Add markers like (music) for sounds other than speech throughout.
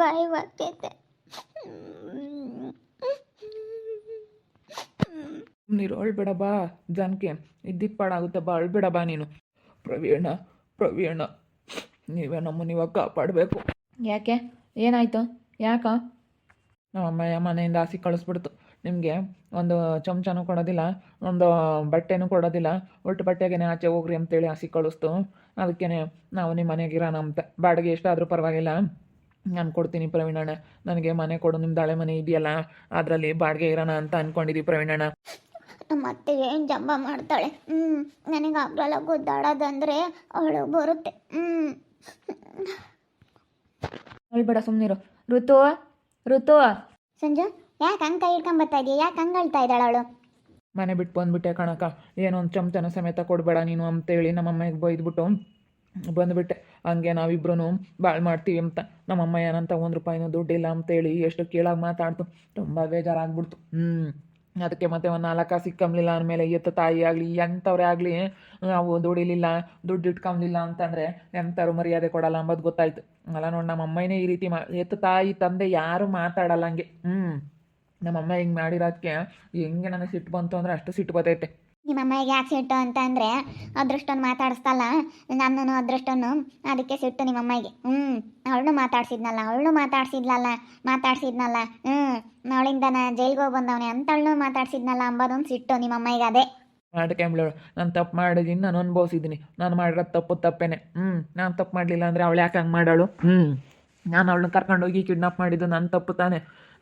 ಬಾಯಿ ಬರ್ತೈತೆ ನೀರು ಅಳ್ಬೇಡ ಬಾ ಜನಕ್ಕೆ ಇದ್ದಿದ್ದು ಪಾಡಾಗುತ್ತೆ ಬಾ ಅಳ್ಬೇಡ ಬಾ ನೀನು. ಪ್ರವೀಣ ಪ್ರವೀಣ ನೀವೇ ನಮ್ಮನ್ನ ಇವಾಗ ಕಾಪಾಡಬೇಕು. ಯಾಕೆ? ಏನಾಯ್ತು? ಯಾಕ? ನಮ್ಮಯ್ಯ ಮನೆಯಿಂದ ಹಾಸಿ ಕಳಿಸ್ಬಿಡ್ತು. ನಿಮಗೆ ಒಂದು ಚಮಚನೂ ಕೊಡೋದಿಲ್ಲ ಒಂದು ಬಟ್ಟೆನೂ ಕೊಡೋದಿಲ್ಲ. ಒಟ್ಟು ಬಟ್ಟೆಗೇನೆ ಆಚೆ ಹೋಗ್ರಿ ಅಂತೇಳಿ ಹಸಿ ಕಳಿಸ್ತು. ಅದಕ್ಕೇ ನಾವು ನಿಮ್ಮ ಮನೆಗೆ ಇರೋಣ ಅಂತ. ಬಾಡಿಗೆ ಎಷ್ಟಾದರೂ ಪರವಾಗಿಲ್ಲ. ನಾನು ಕೊಡ್ತೀನಿ ಪ್ರವೀಣಣ್ಣ ನನಗೆ ಮನೆ ಕೊಡು ನಿಮ್ದು ಹಳೆ ಮನೆ ಇದೆಯಲ್ಲ ಅದರಲ್ಲಿ ಬಾಡಿಗೆ ಇರೋಣ ಅಂತ ಅಂದ್ಕೊಂಡಿದ್ದೀವಿ ಪ್ರವೀಣಣ್ಣ ನಮ್ಮ ಅತ್ತೆ ಏನು ಜಂಬ ಮಾಡ್ತಾಳೆ? ಹ್ಞೂ ನನಗೆ ಆಗಲ್ಲ ಗೊತ್ತಾಡೋದಂದ್ರೆ ಅವಳು ಬರುತ್ತೆ. ಹ್ಞೂ ಬೇಡ ಸುಮ್ಮನಿರು ಋತು ಋತು. ಸಂಜು ಯಾಕೆ ಹಂಗೆ ಕೈ ಬರ್ತಾ ಇದೀಯ? ಯಾಕೆ ಹಂಗೆ ಅಳ್ತಾ ಇದ್ದಾಳೆ ಅವಳು? ಮನೆ ಬಿಟ್ಟು ಬಂದ್ಬಿಟ್ಟೆ ಕಣಕ ಏನೋ ಒಂದು ಚಮಚನ ಸಮೇತ ಕೊಡಬೇಡ ನೀನು ಅಂತೇಳಿ ನಮ್ಮಮ್ಮಗೆ ಬೈದ್ಬಿಟ್ಟು. ಬಂದುಬಿಟ್ಟೆ. ಹಂಗೆ ನಾವಿಬ್ರು ಬಾಳ್ ಮಾಡ್ತೀವಿ ಅಂತ. ನಮ್ಮಮ್ಮ ಏನಂತ, ಒಂದು ರೂಪಾಯಿನೂ ದುಡ್ಡಿಲ್ಲ ಅಂತೇಳಿ ಎಷ್ಟು ಕೀಳಾಗಿ ಮಾತಾಡ್ತು. ತುಂಬ ಬೇಜಾರಾಗ್ಬಿಡ್ತು. ಹ್ಞೂ ಅದಕ್ಕೆ ಮತ್ತೆ ಒಂದು ನಾಲ್ಕು ಸಿಕ್ಕಂಬ್ಲಿಲ್ಲ ಅಂದಮೇಲೆ, ಎತ್ತ ತಾಯಿ ಆಗಲಿ, ಎಂಥವ್ರೇ ಆಗಲಿ, ನಾವು ದುಡಿಲಿಲ್ಲ, ದುಡ್ಡು ಇಟ್ಕೊಂಬಲಿಲ್ಲ ಅಂತಂದರೆ, ಎಂಥವ್ರು ಮರ್ಯಾದೆ ಕೊಡಲ್ಲ ಅಂಬೋದು ಗೊತ್ತಾಯ್ತು. ಅಲ್ಲ ನೋಡಿ ನಮ್ಮ ಅಮ್ಮನೇ ಈ ರೀತಿ ಮಾ, ಎತ್ತ ತಾಯಿ ತಂದೆ ಯಾರೂ ಮಾತಾಡಲ್ಲ ಹಂಗೆ. ಹ್ಞೂ ನಮ್ಮಮ್ಮ ಹಿಂಗೆ ಮಾಡಿರೋದಕ್ಕೆ ಹೆಂಗೆ ನನಗೆ ಸಿಟ್ಟು ಬಂತು ಅಂದರೆ ಅಷ್ಟು ಸಿಟ್ಟು ಬರ್ತೈತೆ. ನಿಮ್ಮ ಅಮ್ಮಗೆ ಯಾಕೆ ಸಿಟ್ಟು ಅಂತ ಅಂದರೆ ಅದೃಷ್ಟನ್ನು ಮಾತಾಡಿಸ್ತಲ್ಲ ನನ್ನನ್ನು ಅದೃಷ್ಟನ್ನು ಅದಕ್ಕೆ ಸಿಟ್ಟು ನಿಮ್ಮ ಅಮ್ಮಗೆ ಹ್ಞೂ ಅವಳನ್ನು ಮಾತಾಡ್ಸಿದ್ನಲ್ಲ, ಅವಳನ್ನು ಮಾತಾಡ್ಸಿದ್ಲಲ್ಲ, ಮಾತಾಡ್ಸಿದ್ನಲ್ಲ. ಹ್ಞೂ ಅವಳಿಂದ ನಾನು ಜೈಲ್ಗೆ ಹೋಗಿ ಬಂದವನೆ ಅಂತಳನ್ನು ಮಾತಾಡ್ಸಿದ್ನಲ್ಲ ಅಂಬೋದೊಂದು ಸಿಟ್ಟು ನಿಮ್ಮ ಅಮ್ಮಗೆ ಅದೇ. ಮಾಡ್ಕೊಂಬ್ಳವಳು ನಾನು ತಪ್ಪು ಮಾಡಿದ್ದೀನಿ ನಾನು ಅನುಭವಿಸಿದ್ದೀನಿ ನಾನು ಮಾಡಿರೋದು ತಪ್ಪು ತಪ್ಪೇನೆ. ಹ್ಞೂ ನಾನು ತಪ್ಪು ಮಾಡಲಿಲ್ಲ ಅಂದರೆ ಅವಳು ಯಾಕೆ ಹಂಗೆ ಮಾಡೋಳು? ಹ್ಞೂ ನಾನು ಅವಳನ್ನ ಕರ್ಕೊಂಡೋಗಿ ಕಿಡ್ನಾಪ್ ಮಾಡಿದ್ದು ನನ್ನ ತಪ್ಪು ತಾನೆ.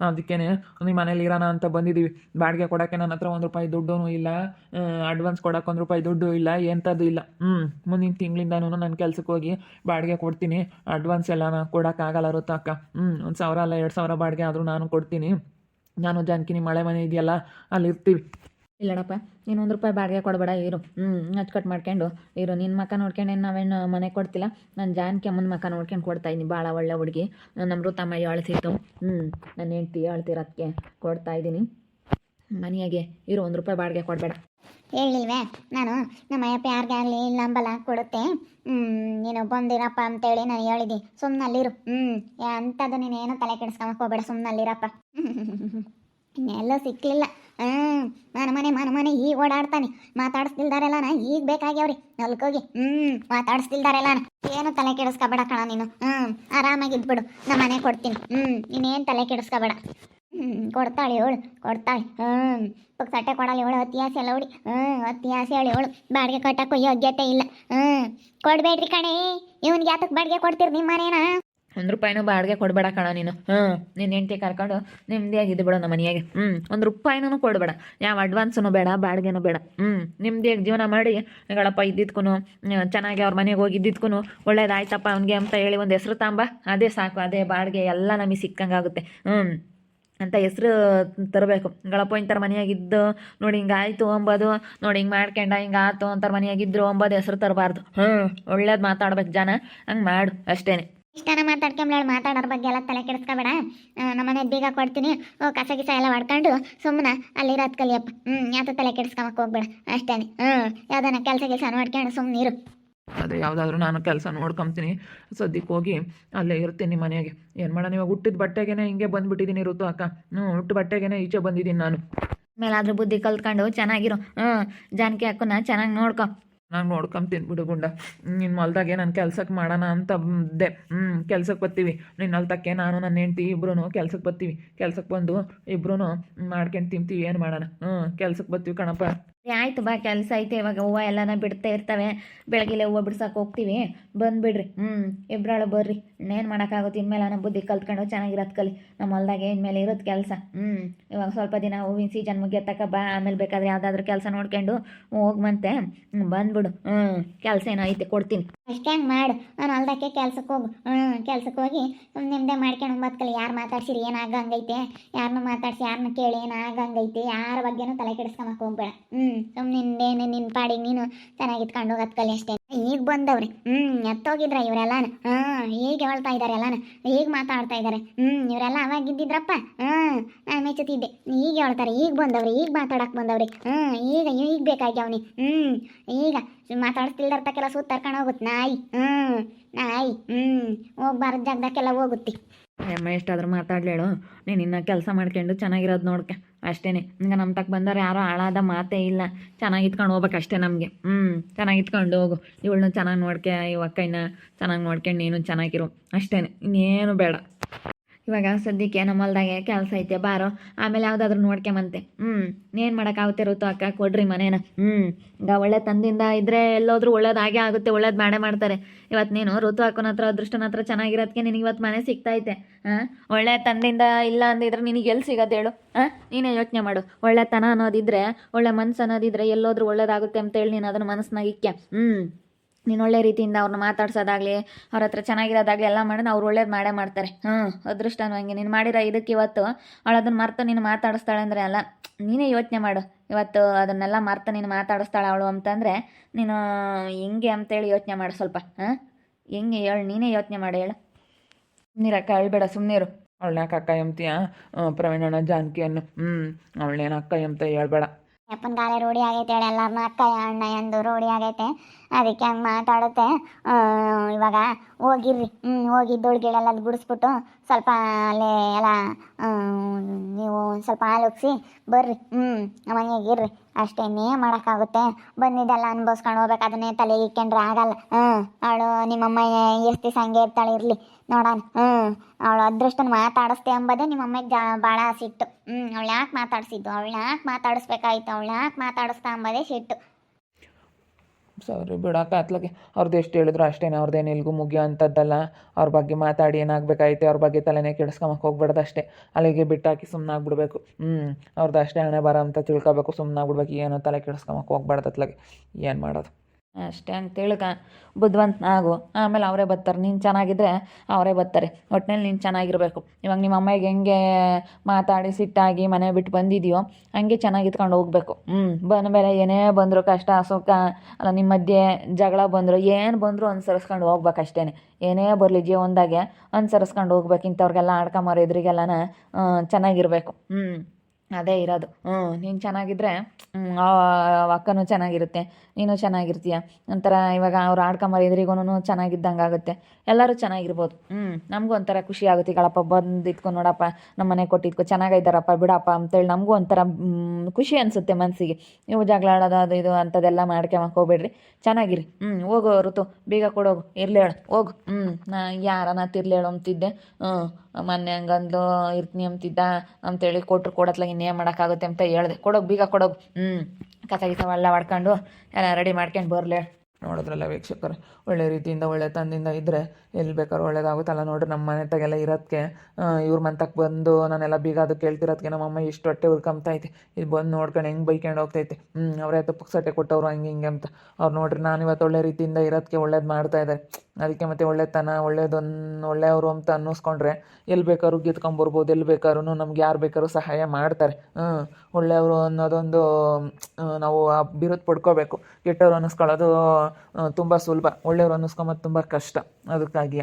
ಅದಕ್ಕೇನೆ ನಿಮ್ಮ ಮನೇಲಿ ಇರೋಣ ಅಂತ ಬಂದಿದ್ದೀವಿ. ಬಾಡಿಗೆ ಕೊಡೋಕ್ಕೆ ನನ್ನ ಹತ್ರ ಒಂದು ರೂಪಾಯಿ ದುಡ್ಡೂ ಇಲ್ಲ. ಅಡ್ವಾನ್ಸ್ ಕೊಡೋಕೆ ಒಂದು ರೂಪಾಯಿ ದುಡ್ಡು ಇಲ್ಲ ಎಂಥದ್ದು ಇಲ್ಲ. ಹ್ಞೂ ಮುಂದಿನ ತಿಂಗಳಿಂದನೂ ನನ್ನ ಕೆಲ್ಸಕ್ಕೆ ಹೋಗಿ ಬಾಡಿಗೆ ಕೊಡ್ತೀನಿ. ಅಡ್ವಾನ್ಸ್ ಎಲ್ಲ ನಾನು ಕೊಡೋಕ್ಕಾಗಲ್ಲ ಅಕ್ಕ. ಹ್ಞೂ ಒಂದು ಸಾವಿರ ಅಲ್ಲ, ಎರಡು ಸಾವಿರ ಬಾಡಿಗೆ ಆದರೂ ನಾನು ಕೊಡ್ತೀನಿ. ನಾನು ಜಾನ್ಕಿನಿ ಮಳೆ ಮನೆ ಇದೆಯಲ್ಲ ಅಲ್ಲಿ ಇರ್ತೀವಿ ಇಲ್ಲಡಪ್ಪ, ನೀನು ಒಂದು ರೂಪಾಯಿ ಬಾಡಿಗೆ ಕೊಡಬೇಡ, ಇರು. ಹ್ಞೂ ಅಚ್ಚುಕಟ್ಟು ಮಾಡ್ಕೊಂಡು ಇರು. ನಿನ್ನ ಮಕ್ಕ ನೋಡ್ಕೊಂಡು ನಾವೇನು ಮನೆ ಕೊಡ್ತಿಲ್ಲ. ನಾನು ಜಾನಕಿ ಅಮ್ಮನ ಮಕ್ಕ ನೋಡ್ಕೊಂಡು ಕೊಡ್ತಾ ಇದ್ದೀನಿ ಭಾಳ ಒಳ್ಳೆ ಹುಡುಗಿ. ನಮ್ಮ ಋತಮ್ಮ ಅಳ್ತಿತ್ತು ಹ್ಞೂ ನನ್ನ ಹೆಂಡ್ತಿ ಕೊಡ್ತಾ ಇದ್ದೀನಿ ಮನೆಯಾಗೆ ಇರು, ಒಂದು ರೂಪಾಯಿ ಬಾಡಿಗೆ ಕೊಡಬೇಡ. ಹೇಳಿಲ್ವೇ? ನಾನು ನಮ್ಮ ಅಯ್ಯಪ್ಪ ಯಾರಿಗೆ ಆಗಲಿ ಇಲ್ಲ ಅಂಬಲ್ಲ ಕೊಡುತ್ತೆ. ನೀನು ಬಂದಿರಪ್ಪ ಅಂತೇಳಿ ನಾನು ಹೇಳಿದ್ದೀನಿ ಸುಮ್ಮನಲ್ಲಿರು ಹ್ಞೂ ಅಂಥದ್ದು ನೀನೇನು ತಲೆ ಕೆಡಿಸ್ಕೊಂಬಕ್ಕೆ ಹೋಗ್ಬೇಡ. ಸುಮ್ಮನಲ್ಲಿರಪ್ಪ (laughs) ಇನ್ನೆಲ್ಲೂ ಸಿಕ್ಕಲಿಲ್ಲ ಹ್ಞೂ ಮನೆ ಮನೆ ಮನೆ ಮನೆ ಈಗ ಓಡಾಡ್ತಾನೆ. ನಾನು ಈಗ ಬೇಕಾಗ್ಯಾವ್ರಿ. ನಲ್ಕೋಗಿ ಹ್ಞೂ ಮಾತಾಡಿಸ್ತಿಲ್ದಾರೆಲ್ಲ ಏನು ತಲೆ ಕೆಡಿಸ್ಕೊಬೇಡ ಕಣ ನೀನು. ಹ್ಞೂ ಆರಾಮಾಗಿದ್ಬಿಡು ನಮ್ಮ ಮನೆ ಕೊಡ್ತೀನಿ. ಹ್ಞೂ ನೀನೇನು ತಲೆ ಕೆಡಿಸ್ಕೊಬೇಡ. ಹ್ಞೂ ಕೊಡ್ತಾಳೆ ಇವಳು ಕೊಡ್ತಾಳೆ. ಹ್ಞೂ ಸಟ್ಟೆ ಕೊಡಲ್ಲ ಇವಳು ಅತಿ ಆಸೆ ಅಲ್ಲ ಹುಡಿ. ಹ್ಞೂ ಆಸೆ ಹೇಳಿ ಇವಳು ಬಾಡಿಗೆ ಕಟ್ಟಕ್ಕೂ ಯೋಗ್ಯತೆ ಇಲ್ಲ. ಹ್ಞೂ ಕೊಡಬೇಡ್ರಿ ಕಣೇ. ಇವನಿಗೆ ಯಾತಕ್ಕೆ ಬಾಡಿಗೆ ಕೊಡ್ತೀರಿ ನಿಮ್ಮ ಮನೇನ? ಒಂದು ರೂಪಾಯಿನೂ ಬಾಡಿಗೆ ಕೊಡಬೇಡ ಕಣ ನೀನು. ಹ್ಞೂ ನಿನ್ನ ಹೆಂಡತಿ ಕರ್ಕೊಂಡು ನೆಮ್ಮದಿಯಾಗಿದ್ದು ಬಿಡು ನಮ್ಮ ಮನೆಯಾಗೆ. ಹ್ಞೂ ಒಂದು ರೂಪಾಯಿನೂ ಕೊಡಬೇಡ. ಯಾವ ಅಡ್ವಾನ್ಸೂ ಬೇಡ ಬಾಡಿಗೆನೂ ಬೇಡ. ಹ್ಞೂ ನೆಮ್ಮದಿಯಾಗಿ ಜೀವನ ಮಾಡಿ. ಗಳಪ್ಪ ಇದ್ದಿದ್ಕೂ ಚೆನ್ನಾಗಿ ಅವ್ರ ಮನೆಗೆ ಹೋಗಿ ಇದ್ದಿದ್ಕು ಒಳ್ಳೇದಾಯ್ತಪ್ಪ ಅವ್ನಿಗೆ ಅಂತ ಹೇಳಿ ಒಂದು ಹೆಸ್ರು ತಾಂಬ. ಅದೇ ಸಾಕು ಅದೇ ಬಾಡಿಗೆ ಎಲ್ಲ ನಮಗೆ ಸಿಕ್ಕಂಗಾಗುತ್ತೆ. ಹ್ಞೂ ಅಂತ ಹೆಸ್ರು ತರಬೇಕು. ಗಳಪ್ಪ ಇಂಥರ ಮನೆಯಾಗಿದ್ದು ನೋಡಿ ಹಿಂಗಾಯ್ತು ಆಯಿತು ಅಂಬೋದು ನೋಡಿ ಹಿಂಗೆ ಮಾಡ್ಕೊಂಡ ಹಿಂಗೆ ಆಯ್ತು ಅಂತಾರ ಮನೆಯಾಗಿದ್ರು ಅಂಬೋದು ಹೆಸ್ರು ತರಬಾರ್ದು. ಹ್ಞೂ ಒಳ್ಳೇದು ಮಾತಾಡ್ಬೇಕು ಜನ. ಹಂಗೆ ಮಾಡು ಅಷ್ಟೇ ಇಷ್ಟನ ಮಾತಾಡ್ಕೊಂಬ್ಲಾಳ ಮಾತಾಡೋರ ಬಗ್ಗೆ ಎಲ್ಲ ತಲೆ ಕೆಡಿಸ್ಕೊಬೇಡ. ನಮ್ಮನೆ ಬೀಗ ಕೊಡ್ತೀನಿ. ಓ ಕಸ ಗಿಸ ಎಲ್ಲ ಹೊಡ್ಕೊಂಡು ಸುಮ್ಮನೆ ಅಲ್ಲಿರೋದು ಕಲಿಯಪ್ಪ. ಹ್ಞೂ ಯಾತ ತಲೆ ಕೆಡಿಸ್ಕೊಂಬಕ್ಕೆ ಹೋಗ್ಬೇಡ. ಅಷ್ಟೇ ಹ್ಞೂ ಯಾವ್ದಾನ ಕೆಲಸ ಕೆಲಸ ನೋಡ್ಕೊಂಡು ಸುಮ್ಮನೆ ಇರು. ಅದೇ ಯಾವುದಾದ್ರೂ ನಾನು ಕೆಲಸ ನೋಡ್ಕೊಂತೀನಿ ಸದ್ಯಕ್ಕೆ ಹೋಗಿ ಅಲ್ಲೇ ಇರ್ತೀನಿ ಮನೆಗೆ ಏನು ಮಾಡೋಣ ಇವಾಗ ಹುಟ್ಟಿದ ಬಟ್ಟೆಗೇನೆ ಹಿಂಗೆ ಬಂದುಬಿಟ್ಟಿದ್ದೀನಿ ಋತು ಅಕ್ಕ. ಹ್ಞೂ ಹುಟ್ಟು ಬಟ್ಟೆಗೇನೆ ಈಚೆ ಬಂದಿದ್ದೀನಿ ನಾನು. ಮೇಲಾದ್ರೂ ಬುದ್ಧಿ ಕಲ್ತ್ಕೊಂಡು ಚೆನ್ನಾಗಿರು. ಹ್ಞೂ ಜಾನಕಿ ಅಕ್ಕನ ಚೆನ್ನಾಗಿ ನೋಡ್ಕೊ. ನಾನು ನೋಡ್ಕೊಂತೀನಿ ಬಿಡು ಗುಂಡ. ನಿನ್ನ ಹೊಲ್ದಾಗೆ ನಾನು ಕೆಲ್ಸಕ್ಕೆ ಮಾಡೋಣ ಅಂತ ಬಂದೆ. ಹ್ಞೂ ಕೆಲ್ಸಕ್ಕೆ ಬರ್ತೀವಿ ನಿನ್ನ ಹೊಲ್ದಕ್ಕೆ ನಾನು ನನ್ನ ಹೆಂಡ್ತಿ ಇಬ್ಬರೂ ಕೆಲ್ಸಕ್ಕೆ ಬರ್ತೀವಿ ಕೆಲ್ಸಕ್ಕೆ ಬಂದು ಇಬ್ಬರೂ ಮಾಡ್ಕೊಂಡು ತಿಂತೀವಿ. ಏನು ಮಾಡೋಣ? ಹ್ಞೂ ಕೆಲ್ಸಕ್ಕೆ ಬರ್ತೀವಿ ಕಣಪ್ಪ. ಆಯ್ತು ಬಾ, ಕೆಲಸ ಐತೆ, ಇವಾಗ ಹೂವು ಎಲ್ಲನ ಬಿಡ್ತಾ ಇರ್ತವೆ. ಬೆಳಗ್ಗೆಲೆ ಹೂವು ಬಿಡ್ಸಕ್ಕೆ ಹೋಗ್ತೀವಿ. ಬಂದುಬಿಡ್ರಿ. ಹ್ಞೂ ಇಬ್ಬರಾಳು ಬರ್ರಿ. ಇನ್ನೇನು ಮಾಡೋಕ್ಕಾಗುತ್ತೆ? ಇನ್ಮೇಲೆ ನಾನು ಬುದ್ಧಿ ಕಲ್ತ್ಕೊಂಡು ಚೆನ್ನಾಗಿರೋದು ಕಲಿ. ನಮ್ಮ ಹೊಲ್ದಾಗೆ ಇನ್ಮೇಲೆ ಇರೋದು ಕೆಲಸ. ಹ್ಞೂ ಇವಾಗ ಸ್ವಲ್ಪ ದಿನ ಹೂವಿನ ಸೀಸನ್ ಮುಗಿಯತ್ತಕ್ಕ ಬಾ. ಆಮೇಲೆ ಬೇಕಾದ್ರೆ ಯಾವುದಾದ್ರೂ ಕೆಲಸ ನೋಡ್ಕೊಂಡು ಹೋಗ್ಮಂತೆ ಬಂದ್ಬಿಡು. ಹ್ಞೂ ಕೆಲಸ ಏನೋ ಐತೆ, ಕೊಡ್ತೀನಿ. ಅಷ್ಟೇ ಹಂಗೆ ಮಾಡು. ನಾನು ಹೊಲ್ದಕ್ಕೆ ಕೆಲ್ಸಕ್ಕೆ ಹೋಗು. ಹ್ಞೂ ಕೆಲ್ಸಕ್ಕೆ ಹೋಗಿ ನಿಮ್ಮದೇ ಮಾಡ್ಕೊಂಡು ಕಲಿ ಯಾರು ಮಾತಾಡ್ಸಿರಿ? ಏನಾಗಂಗೈತೆ ಯಾರನ್ನೂ ಮಾತಾಡ್ಸಿ ಯಾರನ್ನ ಕೇಳಿ ಏನಾಗಂಗೈತೆ ಯಾರ ಬಗ್ಗೆನೂ ತಲೆ ಕೆಡಿಸ್ಕೊಂಬಕ್ಕೆ ಹೋಗ್ಬೇಡ. ಹ್ಞೂ ಸುಮ್ಮನೆ ನಿಂದೇನು ನಿನ್ನ ಪಾಡಿಗೆ ನೀನು ಚೆನ್ನಾಗಿ ಇಟ್ಕೊಂಡು ಹೋಗೋದು ಕಲಿ ಅಷ್ಟೇ. ಈಗ ಬಂದವ್ರಿ. ಹ್ಮ್, ಎತ್ತೋಗಿದ್ರ ಇವರೆಲ್ಲಾನು. ಹಾಂ, ಹೀಗೆ ಹೇಳ್ತಾ ಇದ್ದಾರೆ ಎಲ್ಲಾನು. ಈಗ ಮಾತಾಡ್ತಾ ಇದ್ದಾರೆ ಹ್ಮ್, ಇವರೆಲ್ಲ ಅವಾಗ ಇದ್ದಿದ್ರಪ್ಪ. ಹ್ಮ್ ನಾನು ಮೆಚ್ಚುತ್ತಿದ್ದೆ. ಈಗ ಹೇಳ್ತಾರೆ ಈಗ ಬಂದವ್ರಿ, ಈಗ ಮಾತಾಡಕ್ ಬಂದವ್ರಿ. ಹ್ಮ್ ಈಗ ಈಗ ಬೇಕಾಗಿ ಅವನಿ ಹ್ಞೂ ಈಗ ಮಾತಾಡಿಸ್ತಿಲ್ದರ್ತಕ್ಕೆಲ್ಲ ಸೂತ್ ಕರ್ಕೊಂಡು ಹೋಗುತ್ತೆ ನಾಯಿ. ಹ್ಮ್ ನಾಯಿ. ಹ್ಮ್, ಹೋಗ್ಬಾರ್ದು ಜಾಗದಕ್ಕೆಲ್ಲ ಹೋಗುತ್ತಿ. ಅಮ್ಮ, ಎಷ್ಟಾದ್ರೂ ಮಾತಾಡ್ಲೇಳು ನೀನು ಇನ್ನು ಕೆಲಸ ಮಾಡ್ಕೊಂಡು ಚೆನ್ನಾಗಿರೋದು ನೋಡ್ಕೆ. ಅಷ್ಟೇ ಈಗ ನಮ್ಮ ತಕ್ಕ ಬಂದವ್ರು ಯಾರೋ ಹಾಳಾದ ಮಾತೇ ಇಲ್ಲ. ಚೆನ್ನಾಗಿ ಇತ್ಕೊಂಡು ಹೋಗ್ಬೇಕು ಅಷ್ಟೇ ನಮಗೆ. ಹ್ಞೂ ಚೆನ್ನಾಗಿ ಇತ್ಕೊಂಡು ಹೋಗು. ಇವಳನ್ನು ಚೆನ್ನಾಗಿ ನೋಡ್ಕೆ, ಇವ ಇನ್ನ ಚೆನ್ನಾಗಿ ನೋಡ್ಕೊಂಡು ನೀನು ಚೆನ್ನಾಗಿರು. ಅಷ್ಟೇ ಇನ್ನೇನು ಬೇಡ. ಇವಾಗ ಸದ್ಯಕ್ಕೆ ನಮ್ಮ ಹೊಲ್ದಾಗೆ ಕೆಲಸ ಐತೆ, ಬಾರೋ. ಆಮೇಲೆ ಯಾವುದಾದ್ರೂ ನೋಡ್ಕೊಂಬಂತೆ. ಹ್ಞೂ ಏನು ಮಾಡೋಕ್ಕಾಗುತ್ತೆ ಋತು ಅಕ್ಕ, ಕೊಡ್ರಿ ಮನೇನ. ಹ್ಞೂ ಈಗ ಒಳ್ಳೆ ತಂದಿಂದ ಇದ್ದರೆ ಎಲ್ಲೋದ್ರೂ ಒಳ್ಳೇದು ಹಾಗೆ ಆಗುತ್ತೆ, ಒಳ್ಳೇದು ಮಾಡೇ ಮಾಡ್ತಾರೆ. ಇವತ್ತು ನೀನು ಋತು ಹಾಕೋನ ಹತ್ರ, ಅದೃಷ್ಟನ ಹತ್ರ ಚೆನ್ನಾಗಿರೋದಕ್ಕೆ ನಿನಗೆ ಇವತ್ತು ಮನೆ ಸಿಗ್ತೈತೆ ಹಾಂ ಒಳ್ಳೆ ತಂದಿಂದ ಇಲ್ಲ ಅಂದಿದ್ರೆ ನಿನಗೆ ಎಲ್ಲಿ ಸಿಗತ್ತೆ ಹೇಳು? ಹಾಂ ನೀನೇ ಯೋಚನೆ ಮಾಡು. ಒಳ್ಳೆತನ ಅನ್ನೋದಿದ್ರೆ, ಒಳ್ಳೆ ಮನ್ಸು ಅನ್ನೋದಿದ್ರೆ ಎಲ್ಲೋದ್ರೂ ಒಳ್ಳೇದಾಗುತ್ತೆ ಅಂತೇಳಿ ನೀನು ಅದನ್ನು ಮನಸ್ಸಿನಾಗ ಇಕ್ಕೆ ಹ್ಞೂ ನೀನು ಒಳ್ಳೆ ರೀತಿಯಿಂದ ಅವ್ರನ್ನ ಮಾತಾಡ್ಸೋದಾಗಲಿ, ಅವ್ರ ಹತ್ರ ಚೆನ್ನಾಗಿರೋದಾಗಲಿ ಎಲ್ಲ ಮಾಡೋದು ಅವ್ರು ಒಳ್ಳೇದು ಮಾಡೇ ಮಾಡ್ತಾರೆ. ಹ್ಞೂ ಅದೃಷ್ಟನೂ ಹಂಗೆ. ನೀನು ಮಾಡಿರೋ ಇದಕ್ಕೆ ಇವತ್ತು ಅವಳು ಅದನ್ನು ಮರ್ತು ನೀನು ಮಾತಾಡಿಸ್ತಾಳೆ ಅಂದರೆ ಅಲ್ಲ, ನೀನೇ ಯೋಚನೆ ಮಾಡು. ಇವತ್ತು ಅದನ್ನೆಲ್ಲ ಮರ್ತು ನೀನು ಮಾತಾಡಿಸ್ತಾಳೆ ಅವಳು ಅಂತಂದರೆ, ನೀನು ಹೆಂಗೆ ಅಂತೇಳಿ ಯೋಚನೆ ಮಾಡು ಸ್ವಲ್ಪ. ಹಾಂ? ಹೆಂಗೆ ಹೇಳು, ನೀನೇ ಯೋಚನೆ ಮಾಡು, ಹೇಳು. ನೀರಕ್ಕ ಹೇಳ್ಬೇಡ ಸುಮ್ಮನಿರು ಅವಳನ್ನ ಅಕ್ಕ ಎಂತೀಯ ಪ್ರವೀಣಣ್ಣ ಜಾನಕಿಯನ್ನು. ಹ್ಞೂ ಅವಳನ್ನೇನು ಅಕ್ಕ ಎಂತ ಹೇಳ್ಬೇಡ. ಅಪ್ಪನ ಕಾಲೇ ರೂಢಿ ಆಗೈತೆ ಹೇಳಿ ಎಲ್ಲರನ್ನ ಅಕ್ಕ, ಅಣ್ಣ ಎಂದು ರೂಢಿ ಆಗೈತೆ. ಅದಕ್ಕೆ ಹಂಗೆ ಮಾತಾಡುತ್ತೆ. ಇವಾಗ ಹೋಗಿರ್ರಿ. ಹ್ಞೂ ಹೋಗಿ ಧೂಳ್ಗಿಳೆಲ್ಲ ಗುಡಿಸ್ಬಿಟ್ಟು ಸ್ವಲ್ಪ ಅಲ್ಲಿ ಎಲ್ಲ ನೀವು ಸ್ವಲ್ಪ ಹಾಲು ಉಗ್ಸಿ ಬರ್ರಿ. ಹ್ಞೂ ಮನೆಗೆ ಇರ್ರಿ. ಅಷ್ಟೇನೇ ಮಾಡೋಕ್ಕಾಗುತ್ತೆ. ಬಂದಿದ್ದೆಲ್ಲ ಅನ್ಭವಿಸ್ಕೊಂಡು ಹೋಗ್ಬೇಕು. ಅದನ್ನೇ ತಲೆಗೆ ಇಕ್ಕೊಂಡ್ರೆ ಆಗಲ್ಲ. ಹ್ಞೂ ಅವಳು ನಿಮ್ಮಮ್ಮ ಎಷ್ಟು ದಿವಸ ಹಂಗೆ ಇರ್ತಾಳೆ ಇರಲಿ. ನೋಡೋಣ. ಹ್ಞೂ ಅವಳು ಅದೃಷ್ಟನ ಮಾತಾಡಿಸ್ತೆ ಎಂಬುದೇ ನಿಮ್ಮಮ್ಮಗೆ ಜಾ, ಭಾಳ ಸಿಟ್ಟು. ಹ್ಞೂ ಅವಳು ಯಾಕೆ ಮಾತಾಡಿಸಿದ್ದು? ಅವಳು ಯಾಕೆ ಮಾತಾಡಿಸ್ಬೇಕಾಯ್ತು? ಅವಳು ಯಾಕೆ ಮಾತಾಡಿಸ್ತಾ ಎಂಬುದೇ ಸಿಟ್ಟು. ಸರಿ ಬಿಡಕ್ಕ ಅತ್ಲಗೆ ಅವ್ರದ್ದು ಎಷ್ಟು ಹೇಳಿದ್ರು ಅಷ್ಟೇನೆ ಅವ್ರದ್ದೇನು ಇಲ್ಲಿಗೂ ಮುಗಿಯೋ ಅಂಥದ್ದಲ್ಲ. ಅವ್ರ ಬಗ್ಗೆ ಮಾತಾಡಿ ಏನಾಗಬೇಕಾಯ್ತು, ಅವ್ರ ಬಗ್ಗೆ ತಲೆನೇ ಕೆಡಿಸ್ಕೊಂಬಕ್ಕೆ ಹೋಗ್ಬಾರ್ದು ಅಷ್ಟೇ. ಅಲ್ಲಿಗೆ ಬಿಟ್ಟಾಕಿ ಸುಮ್ಮನೆ ಆಗ್ಬಿಡ್ಬೇಕು ಹ್ಞೂ ಅವ್ರದ್ದು ಅಷ್ಟೇ ಹಣೆ ಬರ ಅಂತ ತಿಳ್ಕೊಬೇಕು ಸುಮ್ಮನೆ ಆಗ್ಬಿಡ್ಬೇಕು ಏನೋ ತಲೆ ಕೆಡಿಸ್ಕೊಂಬಕ್ಕೆ ಹೋಗ್ಬಾರ್ದು ಅತ್ಲಗೆ. ಏನು ಮಾಡೋದು? ಅಷ್ಟೇ ತಿಳ್ಕ ಬುದ್ಧಿವಂತ ಆಗು ಆಮೇಲೆ ಅವರೇ ಬರ್ತಾರೆ. ನೀನು ಚೆನ್ನಾಗಿದ್ರೆ ಅವರೇ ಬತ್ತಾರೆ ಒಟ್ಟಿನಲ್ಲಿ ನೀನು ಚೆನ್ನಾಗಿರಬೇಕು. ಇವಾಗ ನಿಮ್ಮ ಅಮ್ಮಗೆ ಹೆಂಗೆ ಮಾತಾಡಿ ಸಿಟ್ಟಾಗಿ ಮನೆ ಬಿಟ್ಟು ಬಂದಿದೆಯೋ, ಹಂಗೆ ಚೆನ್ನಾಗಿ ಇತ್ಕೊಂಡು ಹೋಗ್ಬೇಕು. ಹ್ಞೂ ಬಂದ ಮೇಲೆ ಏನೇ ಬಂದರೂ ಕಷ್ಟ, ಸುಖ, ಅಲ್ಲ ನಿಮ್ಮ ಮಧ್ಯೆ ಜಗಳ ಬಂದರು, ಏನು ಬಂದರೂ ಅನುಸರಿಸ್ಕೊಂಡು ಹೋಗ್ಬೇಕು ಅಷ್ಟೇ ಏನೇ ಬರಲಿ ಜೀವನದಾಗೆ ಅನುಸರಿಸ್ಕೊಂಡು ಹೋಗ್ಬೇಕು. ಇಂಥವ್ರಿಗೆಲ್ಲ ಆಡ್ಕೊಂಬರೋ ಎದುರಿಗೆಲ್ಲನ ಚೆನ್ನಾಗಿರಬೇಕು. ಹ್ಞೂ ಅದೇ ಇರೋದು. ಹ್ಞೂ ನೀನು ಆ ಅಕ್ಕನೂ ಚೆನ್ನಾಗಿರುತ್ತೆ, ನೀನು ಚೆನ್ನಾಗಿರ್ತೀಯ. ಒಂಥರ ಇವಾಗ ಅವ್ರು ಆಡ್ಕೊಂಬರಿದ್ರಿಗೂನು ಚೆನ್ನಾಗಿದ್ದಂಗೆ ಆಗುತ್ತೆ ಎಲ್ಲರೂ ಚೆನ್ನಾಗಿರ್ಬೋದು. ಹ್ಞೂ ನಮಗೂ ಒಂಥರ ಖುಷಿ ಆಗುತ್ತೆ. ಈಗಳಪ್ಪ ಬಂದು ನೋಡಪ್ಪ ನಮ್ಮ ಮನೆ ಕೊಟ್ಟಿದ್ಕೊ ಚೆನ್ನಾಗಿದ್ದಾರಪ್ಪ ಬಿಡಪ್ಪ ಅಂತೇಳಿ ನಮಗೂ ಒಂಥರ ಖುಷಿ ಅನಿಸುತ್ತೆ ಮನಸ್ಸಿಗೆ ನೀವು ಜಗಳ ಆಡೋದು, ಅದು, ಇದು ಅಂಥದ್ದೆಲ್ಲ ಮಾಡ್ಕೊಂಬಕ್ಕೆ ಹೋಗ್ಬೇಡ್ರಿ. ಚೆನ್ನಾಗಿರಿ. ಹ್ಞೂ ಹೋಗು ಋತು, ಬೇಗ ಕೊಡೋಗು, ಇರ್ಲಿ ಹೇಳು ಹೋಗು. ಹ್ಞೂ ನಾ ಯಾರನ ತಿರ್ಲೇಳು ಅಂತಿದ್ದೆ. ಹ್ಞೂ ಮೊನ್ನೆ ಹಂಗಂದು ಇರ್ತೀನಿ ಅಂತಿದ್ದ, ಅಂತೇಳಿ ಕೊಟ್ರು ಕೊಡತ್ಲಾಗ ಇನ್ನೇನು ಮಾಡೋಕ್ಕಾಗುತ್ತೆ ಅಂತ ಹೇಳ್ದೆ. ಕೊಡೋಗಿ, ಬೀಗ ಕೊಡೋಗಿ. ಹ್ಞೂ ಕಸ ಗೀಸವೆಲ್ಲ ಮಾಡ್ಕೊಂಡು ಎಲ್ಲ ರೆಡಿ ಮಾಡ್ಕೊಂಡು ಬರಲೇ. ನೋಡಿದ್ರಲ್ಲ ವೀಕ್ಷಕರು, ಒಳ್ಳೆ ರೀತಿಯಿಂದ, ಒಳ್ಳೆ ತಂದಿಂದ ಇದ್ದರೆ ಎಲ್ಲಿ ಬೇಕಾದ್ರೂ ಒಳ್ಳೇದಾಗುತ್ತಲ್ಲ. ನೋಡ್ರಿ ನಮ್ಮ ಮನೆ ತಗೆಲ್ಲ ಇರೋದಕ್ಕೆ ಇವ್ರ ಮಂತಕ್ಕೆ ಬಂದು ನಾನೆಲ್ಲ ಬೀಗ ಅದು ಕೇಳ್ತಿರೋದಕ್ಕೆ ನಮ್ಮಮ್ಮ ಇಷ್ಟು ಹೊಟ್ಟೆ ಉಳ್ಕೊಂಬತೈತಿ ಇದು ಬಂದು ನೋಡ್ಕೊಂಡು ಹೆಂಗೆ ಬೈಕೊಂಡು ಹೋಗ್ತೈತೆ. ಹ್ಞೂ ಅವರೇ ಪುಕ್ಸಟ್ಟೆ ಕೊಟ್ಟವ್ರು, ಹಂಗೆ ಹಿಂಗೆ ಅಂತ. ಅವ್ರು ನೋಡ್ರಿ ನಾನು ಇವತ್ತು ಒಳ್ಳೆ ರೀತಿಯಿಂದ ಇರೋದಕ್ಕೆ ಒಳ್ಳೇದು ಮಾಡ್ತಾ ಇದ್ದಾರೆ ಅದಕ್ಕೆ ಮತ್ತೆ ಒಳ್ಳೆತನ ಒಳ್ಳೆಯದೊಂದು ಒಳ್ಳೆಯವರು ಅಂತ ಅನ್ನಿಸ್ಕೊಂಡ್ರೆ ಎಲ್ಲಿ ಬೇಕಾದ್ರೂ ಗೆದ್ಕೊಂಬರ್ಬೋದು ಎಲ್ಲಿ ಬೇಕಾದ್ರೂ ನಮ್ಗೆ ಯಾರು ಬೇಕಾದ್ರೂ ಸಹಾಯ ಮಾಡ್ತಾರೆ. ಹ್ಞೂ ಒಳ್ಳೆಯವರು ಅನ್ನೋದೊಂದು ನಾವು ಆ ಪಡ್ಕೋಬೇಕು. ಕೆಟ್ಟವ್ರು ಅನ್ನಿಸ್ಕೊಳ್ಳೋದು ತುಂಬ ಸುಲಭ. ಒಳ್ಳೆಯವರು ಅನ್ನಿಸ್ಕೊಂಬದು ತುಂಬ ಕಷ್ಟ. ಅದಕ್ಕಾಗಿ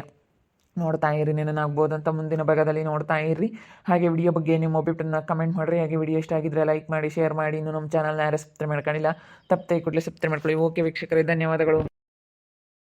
ನೋಡ್ತಾ ಇರಿ ನೆನನಾಗ್ಬೋದು ಅಂತ ಮುಂದಿನ ಭಾಗದಲ್ಲಿ ನೋಡ್ತಾ ಇರಿ. ಹಾಗೆ ವಿಡಿಯೋ ಬಗ್ಗೆ ನಿಮ್ಮ ಒಬ್ಬಿಟ್ಟನ್ನ ಕಮೆಂಟ್ ಮಾಡಿರಿ. ಹಾಗೆ ವಿಡಿಯೋ ಇಷ್ಟ ಆಗಿದ್ರೆ ಲೈಕ್ ಮಾಡಿ ಶೇರ್ ಮಾಡಿ. ಇನ್ನು ನಮ್ಮ ಚಾನಲ್ನ ಯಾರು ಸಬ್ಸ್ಕ್ರೈಬ್ ಮಾಡ್ಕೊಂಡಿಲ್ಲ, ತಪ್ಪದೆ ಕೂಡಲೇ ಸಬ್ಸ್ಕ್ರೈಬ್ ಮಾಡ್ಕೊಳ್ಳಿ. ಓಕೆ ವೀಕ್ಷಕರೇ, ಧನ್ಯವಾದಗಳು.